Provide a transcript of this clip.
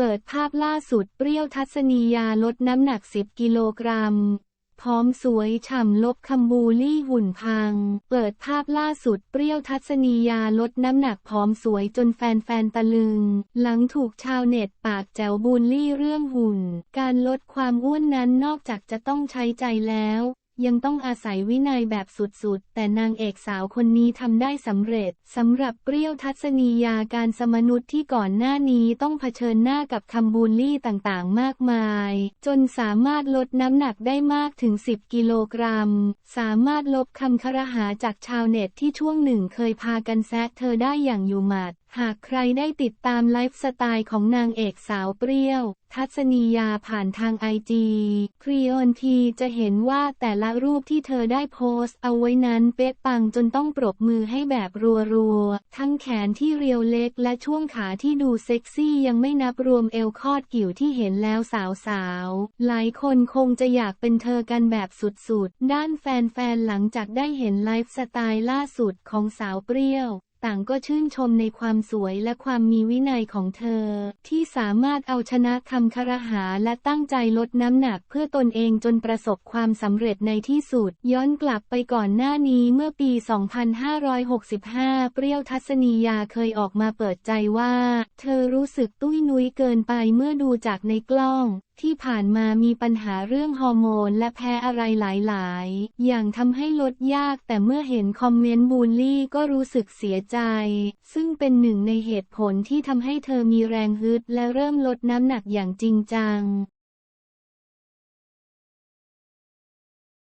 เปิดภาพล่าสุดเปรี้ยวทัศนียาลดน้ำหนัก 10 กิโลกรัม พร้อมสวยฉ่ำลบคำบูลี่หุ่นพัง เปิดภาพล่าสุดเปรี้ยวทัศนียาลดน้ำหนักผอมสวยจนแฟนๆตะลึง หลังถูกชาวเน็ตปากแจวบูลลี่เรื่องหุ่น การลดความอ้วนนั้นนอกจากจะต้องใช้ใจแล้ว ยังต้องอาศัยวินัยแบบสุดๆ แต่นางเอกสาวคนนี้ทำได้สำเร็จ สำหรับเปรี้ยวทัศนียาการสมนุษย์ที่ก่อนหน้านี้ต้องเผชิญหน้ากับคำบูลลี่ต่างๆ มากมาย จนสามารถลดน้ำหนักได้มากถึง 10 กิโลกรัม สามารถลบคำครหาจากชาวเน็ตที่ช่วงหนึ่งเคยพากันแซะเธอได้อย่างอยู่หมัด หากใครได้ติดตามไลฟ์สไตล์ของนางเอกสาวเปรี้ยวทัศนียาผ่านทางไอจีครีออนทีจะเห็นว่าแต่ละรูปที่เธอได้โพสต์เอาไว้นั้นเป๊ะปังจนต้องปรบมือให้แบบรัวๆ ทั้งแขนที่เรียวเล็กและช่วงขาที่ดูเซ็กซี่ยังไม่นับรวมเอวคอดกิ่วที่เห็นแล้วสาวๆ หลายคนคงจะอยากเป็นเธอกันแบบสุดๆ ด้านแฟนๆ หลังจากได้เห็นไลฟ์สไตล์ล่าสุดของสาวเปรี้ยว ต่างก็ชื่นชมในความสวยและความมีวินัยของเธอ ที่สามารถเอาชนะคำคารหาและตั้งใจลดน้ำหนักเพื่อตนเองจนประสบความสำเร็จในที่สุด ย้อนกลับไปก่อนหน้านี้เมื่อปี 2565 เปรี้ยวทัศนียาเคยออกมาเปิดใจว่า เธอรู้สึกตุ้ยนุ้ยเกินไปเมื่อดูจากในกล้อง ที่ผ่านมามีปัญหาเรื่องฮอร์โมนและแพ้อะไรหลายๆ อย่างทำให้ลดยากแต่เมื่อเห็นคอมเมนต์บูลลี่ก็รู้สึกเสียใจ ซึ่งเป็นหนึ่งในเหตุผลที่ทำให้เธอมีแรงฮึดและเริ่มลดน้ำหนักอย่างจริงจัง